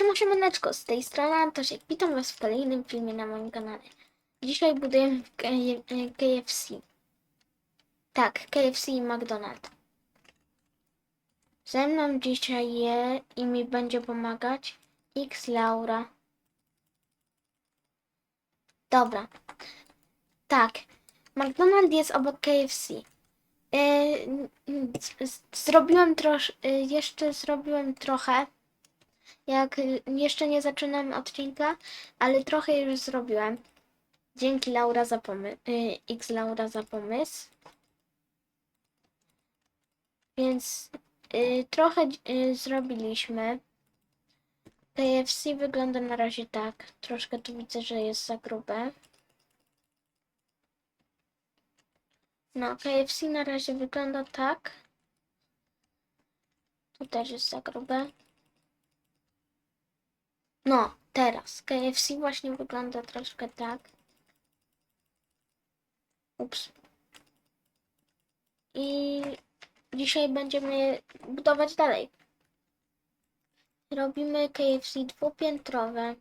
Siema, siemaneczko, z tej strony Antosiek. Witam Was w kolejnym filmie na moim kanale. Dzisiaj budujemy KFC. Tak, KFC i McDonald's. Ze mną dzisiaj je i mi będzie pomagać X Laura. Dobra. Tak, McDonald's jest obok KFC. Z- Zrobiłem trosz, e, jeszcze zrobiłem trochę jak y, jeszcze nie zaczynam odcinka, ale trochę już zrobiłem. Dzięki Laura za pomysł, X Laura za pomysł. Więc y, trochę y, zrobiliśmy. KFC wygląda na razie tak. Troszkę tu widzę, że jest za grube. No, KFC na razie wygląda tak. Tu też jest za grube. No, teraz. KFC właśnie wygląda troszkę tak. Ups. I dzisiaj będziemy budować dalej. Robimy KFC dwupiętrowe.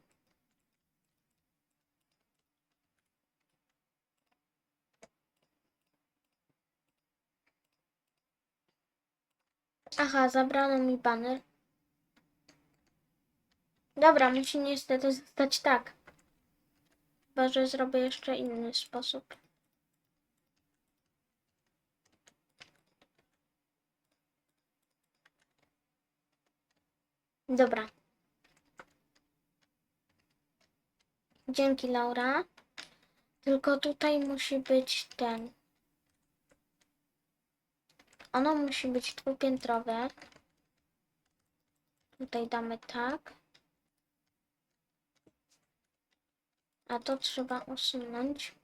Aha, zabrano mi baner. Dobra, musi niestety zostać tak. Chyba, że zrobię jeszcze inny sposób. Dobra. Dzięki, Laura. Tylko tutaj musi być ten. Ono musi być dwupiętrowe. Tutaj damy tak. A to trzeba usunąć.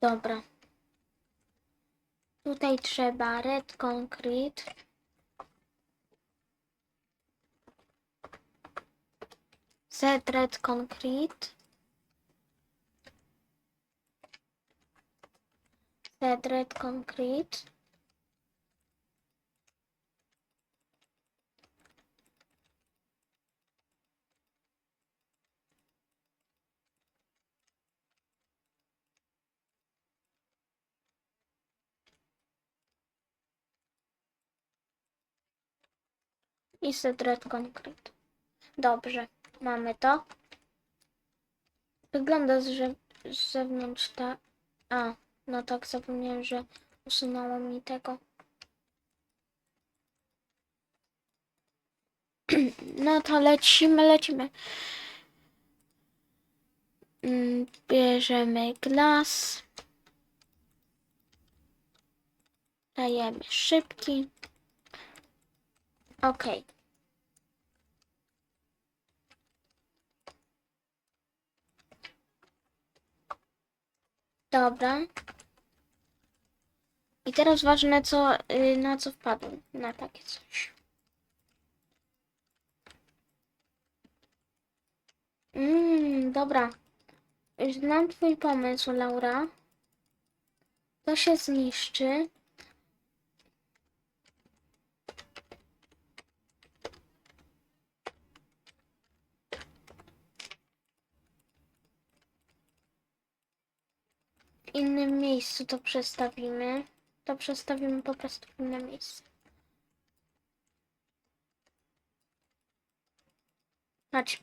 Dobra. Tutaj trzeba red concrete. Set red concrete. Set red concrete. I set red concrete. Dobrze, mamy to. Wygląda, że z zewnątrz ta... A, no tak, zapomniałem, że usunęło mi tego. No to lecimy, lecimy. Mm, Bierzemy glas. Dajemy szybki. Okej. Dobra. I teraz ważne, co, y, na co wpadłem. Na takie coś. Mmm, dobra. Znam twój pomysł, Laura. To się zniszczy. w miejscu to przestawimy. To przestawimy po prostu w inne miejsce. Patrz.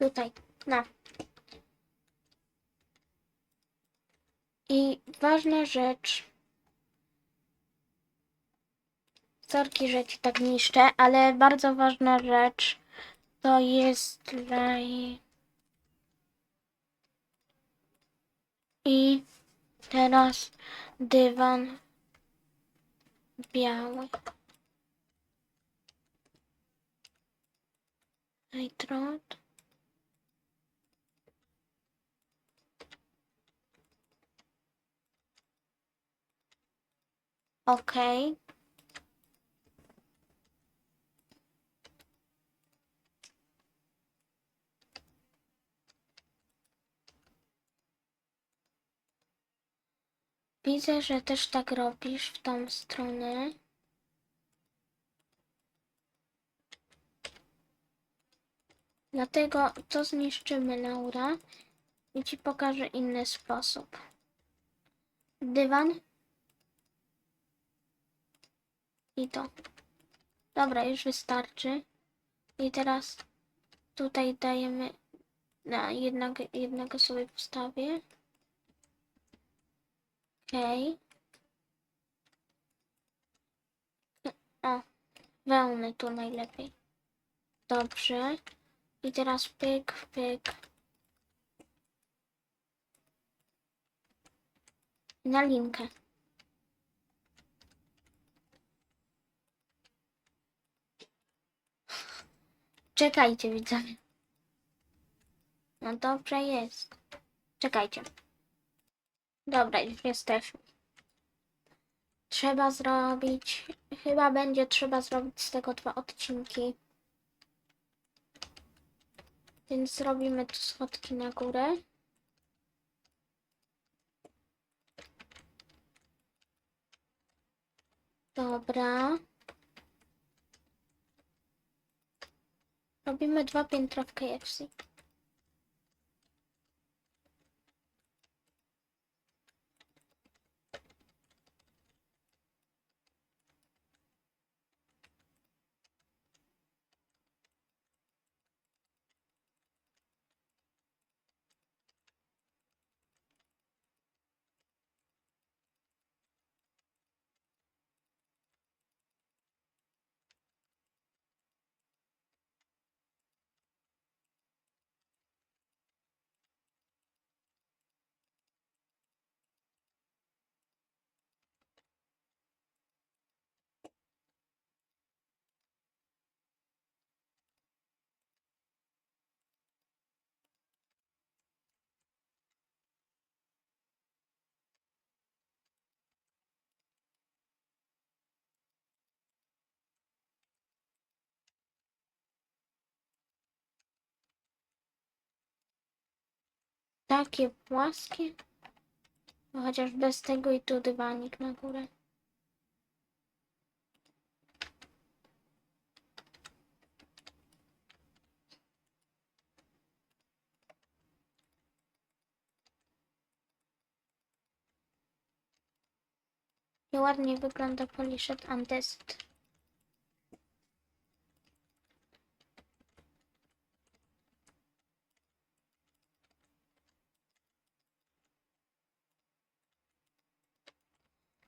Tutaj, na. I ważna rzecz. Sorki, że ci tak niszczę, ale bardzo ważna rzecz to jest tutaj I teraz dywan biały. Nitrot. Widzę, że też tak robisz w tą stronę. Dlatego to zniszczymy, Laura. I ci pokażę inny sposób. Dywan. I to. Dobra, już wystarczy. I teraz tutaj dajemy na jednego, jednego sobie postawię. Okej. O, wełny tu najlepiej. Dobrze. I teraz pyk, pyk. Na linkę. Czekajcie, widzowie. No dobrze jest. Czekajcie. Dobra, już jesteśmy. Trzeba zrobić. Chyba będzie trzeba zrobić z tego dwa odcinki. Więc zrobimy tu schodki na górę. Dobra. Robimy dwa piętra w KFC. Takie płaskie. No chociaż bez tego i tu dywanik na górę. I ładnie wygląda Polished Antest.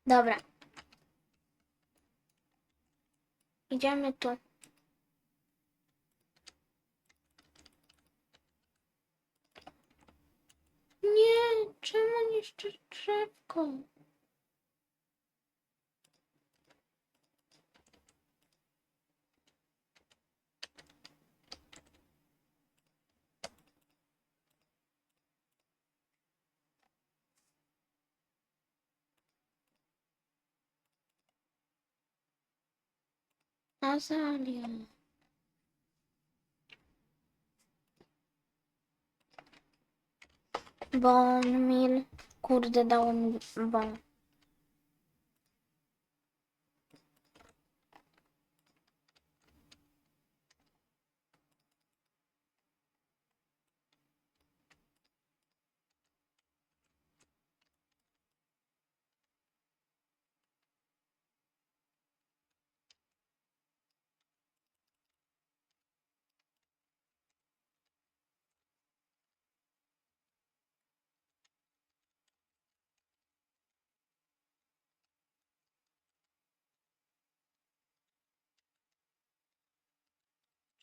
Dobra. Idziemy tu. Nie, czemu niszczysz drzewko? Nasıl ağlıyor? Bon mil curs de un bon.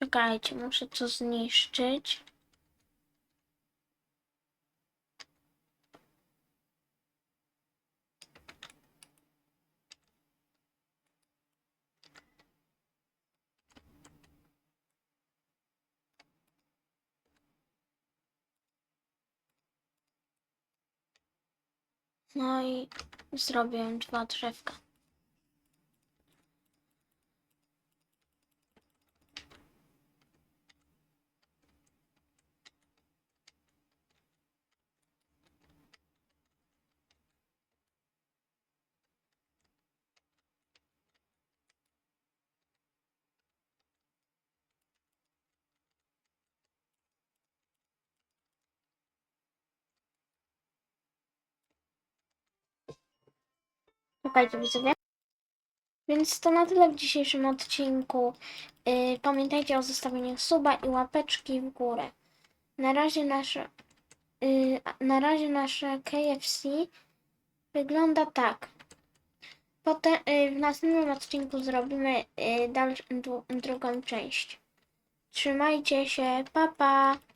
Czekajcie, muszę to zniszczyć. No i zrobię dwa drzewka. Widzowie. Więc to na tyle w dzisiejszym odcinku. Yy, pamiętajcie o zostawieniu suba i łapeczki w górę. Na razie nasze, yy, na razie nasze KFC wygląda tak. Potem yy, w następnym odcinku zrobimy yy, dalsz, dru, drugą część. Trzymajcie się, pa pa!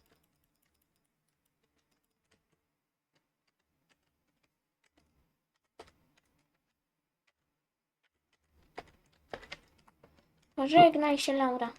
Pożegnaj się, Laura.